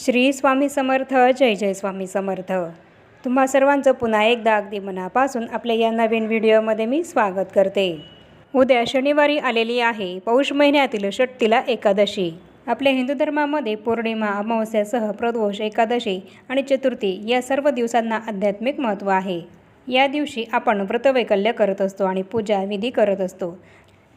श्री स्वामी समर्थ जय जय स्वामी समर्थ. तुम्हा सर्वांचं पुन्हा एकदा अगदी मनापासून आपल्या या नवीन व्हिडिओमध्ये मी स्वागत करते. उद्या शनिवारी आलेली आहे पौष महिन्यातील षट्टीला एकादशी. आपल्या हिंदू धर्मामध्ये पौर्णिमा अमावस्यासह प्रदोष एकादशी आणि चतुर्थी या सर्व दिवसांना आध्यात्मिक महत्त्व आहे. या दिवशी आपण व्रतवैकल्य करत असतो आणि पूजा विधी करत असतो.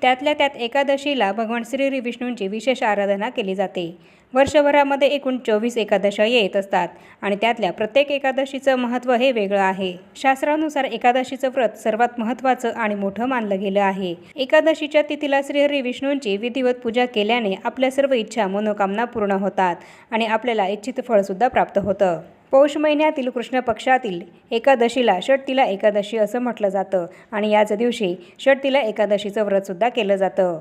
त्यातल्या त्यात एकादशीला भगवान श्री विष्णूंची विशेष आराधना केली जाते. वर्षभरामध्ये एकूण चोवीस एकादशा येत असतात आणि त्यातल्या प्रत्येक एकादशीचं महत्त्व हे वेगळं आहे. शास्त्रानुसार एकादशीचं व्रत सर्वात महत्त्वाचं आणि मोठं मानलं गेलं आहे. एकादशीच्या तिथीला श्रीहरी विष्णूंची विधिवत पूजा केल्याने आपल्या सर्व इच्छा मनोकामना पूर्ण होतात आणि आपल्याला इच्छित फळसुद्धा प्राप्त होतं. पौष महिन्यातील कृष्ण पक्षातील एकादशीला षटतीला एकादशी असं म्हटलं जातं आणि याच दिवशी षटतीला एकादशीचं व्रतसुद्धा केलं जातं.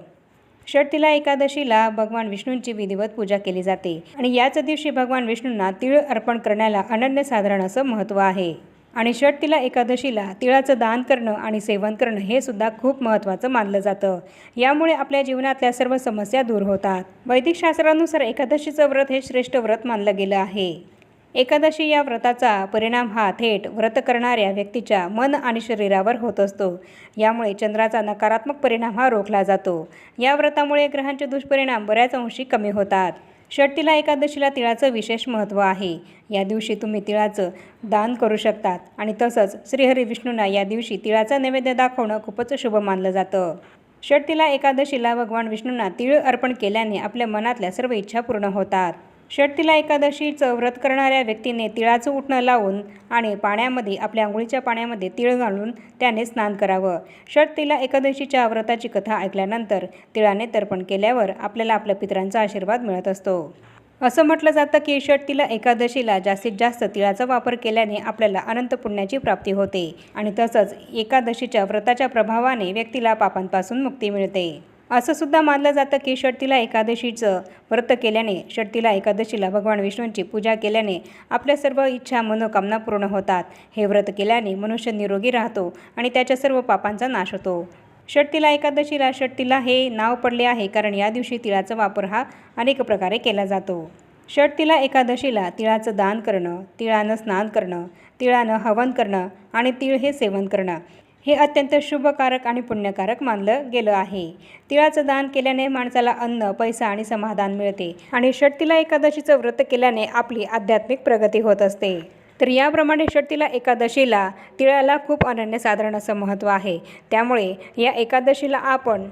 षटतीला एकादशीला भगवान विष्णूंची विधिवत पूजा केली जाते आणि याच दिवशी भगवान विष्णूंना तिळ अर्पण करण्याला अनन्यसाधारण असं महत्त्व आहे. आणि षटतीला एकादशीला तिळाचं दान करणं आणि सेवन करणं हे सुद्धा खूप महत्त्वाचं मानलं जातं. यामुळे आपल्या जीवनातल्या सर्व समस्या दूर होतात. वैदिक शास्त्रानुसार एकादशीचं व्रत हे श्रेष्ठ व्रत मानलं गेलं आहे. एकादशी या व्रताचा परिणाम हा थेट व्रत करणाऱ्या व्यक्तीच्या मन आणि शरीरावर होत असतो. यामुळे चंद्राचा नकारात्मक परिणाम हा रोखला जातो. या व्रतामुळे ग्रहांचे दुष्परिणाम बऱ्याच अंशी कमी होतात. षट्टीला एकादशीला तिळाचं विशेष महत्त्व आहे. या दिवशी तुम्ही तिळाचं दान करू शकतात आणि तसंच श्रीहरी विष्णूंना या दिवशी तिळाचा नैवेद्य दाखवणं खूपच शुभ मानलं जातं. षट्टीला एकादशीला भगवान विष्णूंना तिळ अर्पण केल्याने आपल्या मनातल्या सर्व इच्छा पूर्ण होतात. षटतीला एकादशीचं व्रत करणाऱ्या व्यक्तीने तिळाचं उठणं लावून आणि पाण्यामध्ये आपल्या आंघोळीच्या पाण्यामध्ये तिळ घालून त्याने स्नान करावं. षटतीला एकादशीच्या व्रताची कथा ऐकल्यानंतर तिळाने तर्पण केल्यावर आपल्याला आपल्या पितरांचा आशीर्वाद मिळत असतो. असं म्हटलं जातं की षटतीला एकादशीला जास्तीत जास्त तिळाचा वापर केल्याने आपल्याला अनंत पुण्याची प्राप्ती होते आणि तसंच एकादशीच्या व्रताच्या प्रभावाने व्यक्तीला पापांपासून मुक्ती मिळते. असं सुद्धा मानलं जातं की षटतीला एकादशीचं व्रत केल्याने षटतीला एकादशीला भगवान विष्णूंची पूजा केल्याने आपल्या सर्व इच्छा मनोकामना पूर्ण होतात. हे व्रत केल्याने मनुष्य निरोगी राहतो आणि त्याच्या सर्व पापांचा नाश होतो. षटतीला एकादशीला षटतीला हे नाव पडले आहे कारण या दिवशी तिळाचा वापर हा अनेक प्रकारे केला जातो. षटतीला एकादशीला तिळाचं दान करणं तिळानं स्नान करणं तिळानं हवन करणं आणि तिळ हे सेवन करणं हे अत्यंत शुभकारक आणि पुण्यकारक मानलं गेलं आहे. तिळाचं दान केल्याने माणसाला अन्न पैसा आणि समाधान मिळते आणि षटतीला एकादशीचं व्रत केल्याने आपली आध्यात्मिक प्रगती होत असते. तर याप्रमाणे षटतीला एकादशीला तिळाला खूप अनन्यसाधारण असं महत्त्व आहे. त्यामुळे या एकादशीला आपण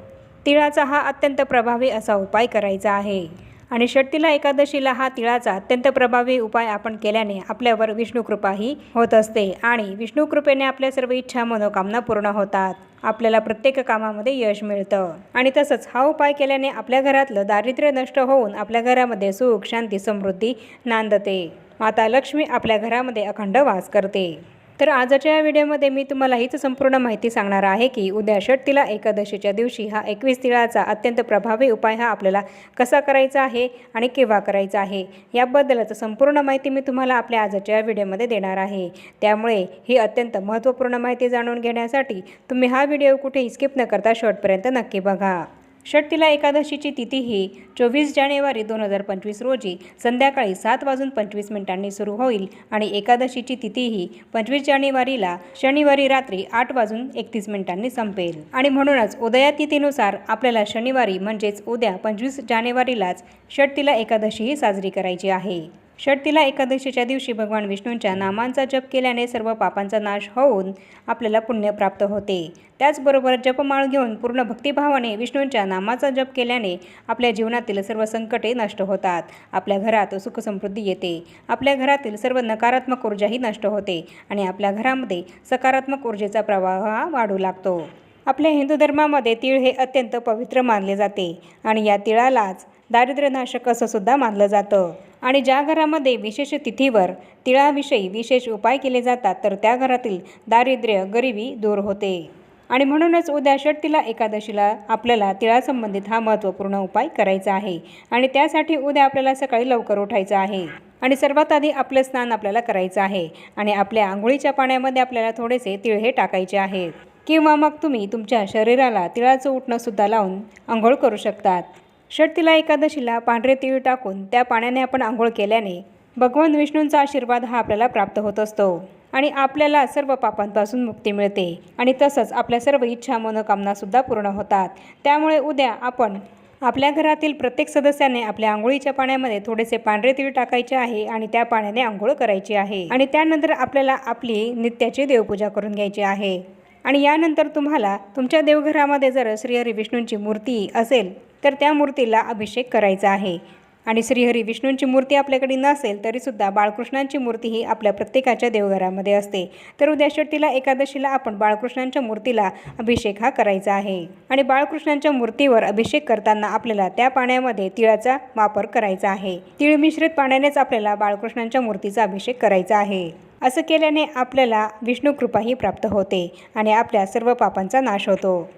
तिळाचा हा अत्यंत प्रभावी असा उपाय करायचा आहे. आणि षटतीला एकादशीला हा तिळाचा अत्यंत प्रभावी उपाय आपण केल्याने आपल्यावर विष्णुकृपाही होत असते आणि विष्णुकृपेने आपल्या सर्व इच्छा मनोकामना पूर्ण होतात. आपल्याला प्रत्येक कामामध्ये यश मिळतं. आणि तसंच हा उपाय केल्याने आपल्या घरातलं दारिद्र्य नष्ट होऊन आपल्या घरामध्ये सुख शांती समृद्धी नांदते. माता लक्ष्मी आपल्या घरामध्ये अखंड वास करते. तर आजच्या या व्हिडिओमध्ये मी तुम्हाला हीच संपूर्ण माहिती सांगणार आहे की उद्या षटतीला एकादशीच्या दिवशी हा एकवीस तिळाचा अत्यंत प्रभावी उपाय हा आपल्याला कसा करायचा आहे आणि केव्हा करायचा आहे याबद्दलच संपूर्ण माहिती मी तुम्हाला आपल्या आजच्या या व्हिडिओमध्ये देणार आहे. त्यामुळे ही अत्यंत महत्त्वपूर्ण माहिती जाणून घेण्यासाठी तुम्ही हा व्हिडिओ कुठेही स्किप न करता शेवटपर्यंत नक्की बघा. षटतीला एकादशीची तिथी ही चोवीस जानेवारी दोन हजार पंचवीस रोजी संध्याकाळी सात वाजून पंचवीस मिनिटांनी सुरू होईल आणि एकादशीची तिथी ही पंचवीस जानेवारीला शनिवारी रात्री आठ वाजून एकतीस मिनिटांनी संपेल. आणि म्हणूनच उदया तिथीनुसार आपल्याला शनिवारी म्हणजेच उद्या पंचवीस जानेवारीलाच षटतीला एकादशीही साजरी करायची आहे. षटतीला एकादशीच्या दिवशी भगवान विष्णूंच्या नामांचा जप केल्याने सर्व पापांचा नाश होऊन आपल्याला पुण्य प्राप्त होते. त्याचबरोबर जपमाळ घेऊन पूर्ण भक्तिभावाने विष्णूंच्या नामाचा जप केल्याने आपल्या जीवनातील सर्व संकटे नष्ट होतात. आपल्या घरात सुखसमृद्धी येते. आपल्या घरातील सर्व नकारात्मक ऊर्जाही नष्ट होते आणि आपल्या घरामध्ये सकारात्मक ऊर्जेचा प्रवाह हा वाढू लागतो. आपल्या हिंदू धर्मामध्ये तीळ हे अत्यंत पवित्र मानले जाते आणि या तिळालाच दारिद्र्यनाशक असं सुद्धा मानलं जातं. आणि ज्या घरामध्ये विशेष तिथीवर तिळाविषयी विशेष उपाय केले जातात तर त्या घरातील दारिद्र्य गरिबी दूर होते. आणि म्हणूनच उद्या षटतीला एकादशीला आपल्याला तिळासंबंधित हा महत्त्वपूर्ण उपाय करायचा आहे. आणि त्यासाठी उद्या आपल्याला सकाळी लवकर उठायचं आहे. आणि सर्वात आधी आपलं स्नान आपल्याला करायचं आहे. आणि आपल्या आंघोळीच्या पाण्यामध्ये आपल्याला थोडेसे तिळ हे टाकायचे आहेत. किंवा मग तुम्ही तुमच्या शरीराला तिळाचं उठणंसुद्धा लावून आंघोळ करू शकतात. षटतीला एकादशीला पांढरे तीळ टाकून त्या पाण्याने आपण आंघोळ केल्याने भगवान विष्णूंचा आशीर्वाद हा आपल्याला प्राप्त होत असतो. आणि आपल्याला सर्व पापांपासून मुक्ती मिळते. आणि तसंच आपल्या सर्व इच्छा मनोकामनासुद्धा पूर्ण होतात. त्यामुळे उद्या आपण आपल्या घरातील प्रत्येक सदस्याने आपल्या आंघोळीच्या पाण्यामध्ये थोडेसे पांढरे तीळ टाकायचे आहे आणि त्या पाण्याने आंघोळ करायची आहे. आणि त्यानंतर आपल्याला आपली नित्याची देवपूजा करून घ्यायची आहे. आणि यानंतर तुम्हाला तुमच्या देवघरामध्ये जर श्रीहरी विष्णूंची मूर्ती असेल तर त्या मूर्तीला अभिषेक करायचा आहे. आणि श्रीहरी विष्णूंची मूर्ती आपल्याकडे नसेल तरीसुद्धा बाळकृष्णांची मूर्ती ही आपल्या प्रत्येकाच्या देवघरामध्ये असते. तर उद्या षटतीला एकादशीला आपण बाळकृष्णांच्या मूर्तीला अभिषेक हा करायचा आहे. आणि बाळकृष्णांच्या मूर्तीवर अभिषेक करताना आपल्याला त्या पाण्यामध्ये तिळाचा वापर करायचा आहे. तिळ मिश्रित पाण्यानेच आपल्याला बाळकृष्णांच्या मूर्तीचा अभिषेक करायचा आहे. असं केल्याने आपल्याला विष्णू कृपाही प्राप्त होते आणि आपल्या सर्व पापांचा नाश होतो.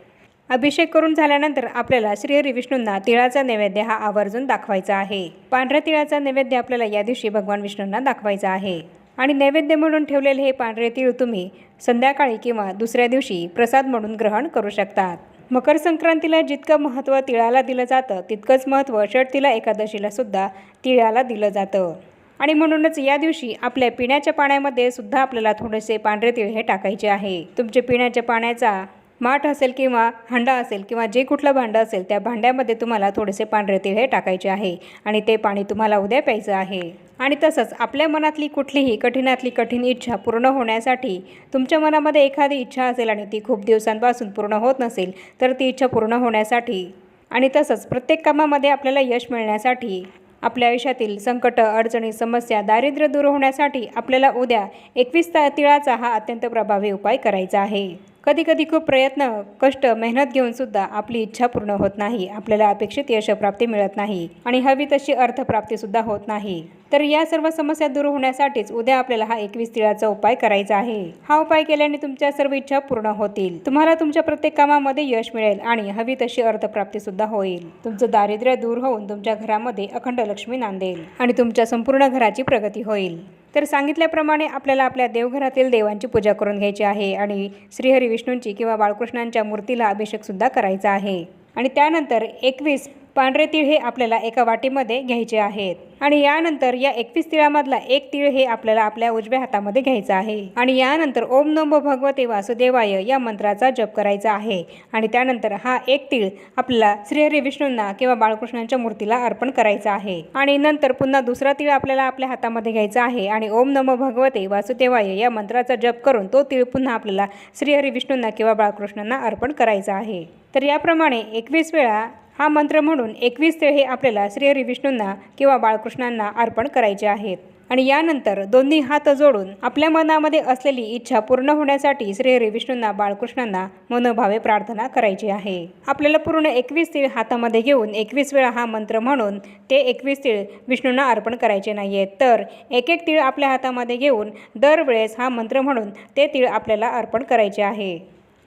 अभिषेक करून झाल्यानंतर आपल्याला श्रीहरी विष्णूंना तिळाचा नैवेद्य हा आवर्जून दाखवायचा आहे. पांढऱ्या तिळाचा नैवेद्य आपल्याला या दिवशी भगवान विष्णूंना दाखवायचा आहे. आणि नैवेद्य म्हणून ठेवलेले हे पांढरे तीळ तुम्ही संध्याकाळी किंवा दुसऱ्या दिवशी प्रसाद म्हणून ग्रहण करू शकतात. मकर संक्रांतीला जितकं महत्त्व तिळाला दिलं जातं तितकंच महत्त्व षटतीला एकादशीला सुद्धा तिळाला दिलं जातं. आणि म्हणूनच या दिवशी आपल्या पिण्याच्या पाण्यामध्ये सुद्धा आपल्याला थोडेसे पांढरे तिळ हे टाकायचे आहे. तुमचे पिण्याच्या पाण्याचा माठ असेल किंवा हंडा असेल किंवा जे कुठलं भांडं असेल त्या भांड्यामध्ये तुम्हाला थोडेसे पांढरे तीळ हे टाकायचे आहे आणि ते पाणी तुम्हाला उद्या प्यायचं आहे. आणि तसंच आपल्या मनातली कुठलीही कठीणातली कठीण इच्छा पूर्ण होण्यासाठी तुमच्या मनामध्ये एखादी इच्छा असेल आणि ती खूप दिवसांपासून पूर्ण होत नसेल तर ती इच्छा पूर्ण होण्यासाठी आणि तसंच प्रत्येक कामामध्ये आपल्याला यश मिळण्यासाठी आपल्या आयुष्यातील संकट अडचणी समस्या दारिद्र्य दूर होण्यासाठी आपल्याला उद्या एकवीस ता तिळाचा हा अत्यंत प्रभावी उपाय करायचा आहे. कधी कधी खूप प्रयत्न कष्ट मेहनत घेऊन सुद्धा आपली इच्छा पूर्ण होत नाही. आपल्याला अपेक्षित यशप्राप्ती मिळत नाही आणि हवी तशी अर्थप्राप्ती सुद्धा होत नाही. तर या सर्व समस्या दूर होण्यासाठीच उद्या आपल्याला हा एकवीस तिळाचा उपाय करायचा आहे. हा उपाय केल्याने तुमच्या सर्व इच्छा पूर्ण होतील. तुम्हाला तुमच्या प्रत्येक कामामध्ये यश मिळेल आणि हवी तशी अर्थप्राप्ती सुद्धा होईल. तुमचं दारिद्र्य दूर होऊन तुमच्या घरामध्ये अखंड लक्ष्मी नांदेल आणि तुमच्या संपूर्ण घराची प्रगती होईल. तर सांगितल्याप्रमाणे आपल्याला आपल्या देवघरातील देवांची पूजा करून घ्यायची आहे आणि श्रीहरी विष्णूंची किंवा बाळकृष्णांच्या मूर्तीला अभिषेकसुद्धा करायचा आहे. आणि त्यानंतर एकवीस पांढरे तीळ हे आपल्याला एका वाटीमध्ये घ्यायचे आहेत. आणि यानंतर या एकवीस तिळामधला एक तीळ हे आपल्याला आपल्या उजव्या हातामध्ये घ्यायचा आहे. आणि यानंतर ओम नमो भगवते वासुदेवाय या मंत्राचा जप करायचा आहे. आणि त्यानंतर हा एक तीळ आपल्याला श्रीहरी विष्णूंना किंवा बाळकृष्णांच्या मूर्तीला अर्पण करायचा आहे. आणि नंतर पुन्हा दुसरा तीळ आपल्याला आपल्या हातामध्ये घ्यायचा आहे. आणि ओम नमो भगवते वासुदेवाय या मंत्राचा जप करून तो तीळ पुन्हा आपल्याला श्रीहरी विष्णूंना किंवा बाळकृष्णांना अर्पण करायचा आहे. तर याप्रमाणे एकवीस वेळा हा मंत्र म्हणून एकवीस तिळ हे आपल्याला श्रीहरी विष्णूंना किंवा बाळकृष्णांना अर्पण करायचे आहेत. आणि यानंतर दोन्ही हात जोडून आपल्या मनामध्ये असलेली इच्छा पूर्ण होण्यासाठी श्रीहरी विष्णूंना बाळकृष्णांना मनोभावे प्रार्थना करायची आहे. आपल्याला पूर्ण एकवीस तीळ हातामध्ये घेऊन एकवीस वेळा हा मंत्र म्हणून ते एकवीस तीळ विष्णूंना अर्पण करायचे नाही आहेत तर एक एक तीळ आपल्या हातामध्ये घेऊन दरवेळेस हा मंत्र म्हणून ते तीळ आपल्याला अर्पण करायचे आहे.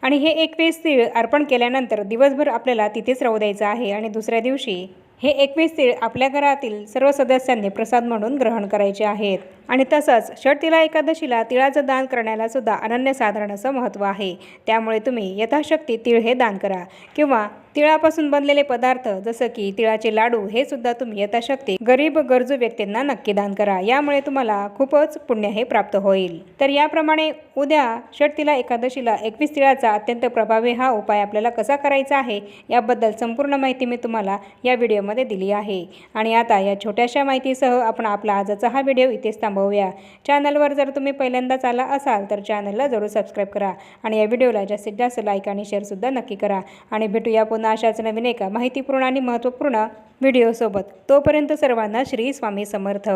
आणि हे एकवीस तीळ अर्पण केल्यानंतर दिवसभर आपल्याला तिथेच राहू द्यायचं आहे आणि दुसऱ्या दिवशी हे एकवीस तीळ आपल्या घरातील सर्व सदस्यांनी प्रसाद म्हणून ग्रहण करायचे आहेत. आणि तसंच षटतीला एकादशीला तिळाचं दान करण्याला सुद्धा अनन्यसाधारण असं महत्त्व आहे. त्यामुळे तुम्ही यथाशक्ती तीळ हे दान करा किंवा तिळापासून बनलेले पदार्थ जसं की तिळाचे लाडू हे सुद्धा तुम्ही यथाशक्ती गरीब गरजू व्यक्तींना नक्की दान करा. यामुळे तुम्हाला खूपच पुण्य हे प्राप्त होईल. तर याप्रमाणे उद्या षटतीला एकादशीला एकवीस तिळाचा अत्यंत प्रभावी हा उपाय आपल्याला कसा करायचा आहे याबद्दल संपूर्ण माहिती मी तुम्हाला या व्हिडिओमध्ये दिली आहे. आणि आता या छोट्याशा माहितीसह आपण आपला आजचा हा व्हिडिओ इथेच थांबवूया. चॅनलवर जर तुम्ही पहिल्यांदाच आला असाल तर चॅनलला जरूर सबस्क्राईब करा. आणि या व्हिडिओला जास्तीत जास्त लाईक आणि शेअरसुद्धा नक्की करा. आणि भेटूया पुन्हा अशाच नवीन एका माहितीपूर्ण आणि महत्त्वपूर्ण व्हिडिओसोबत तोपर्यंत सर्वांना श्री स्वामी समर्थ.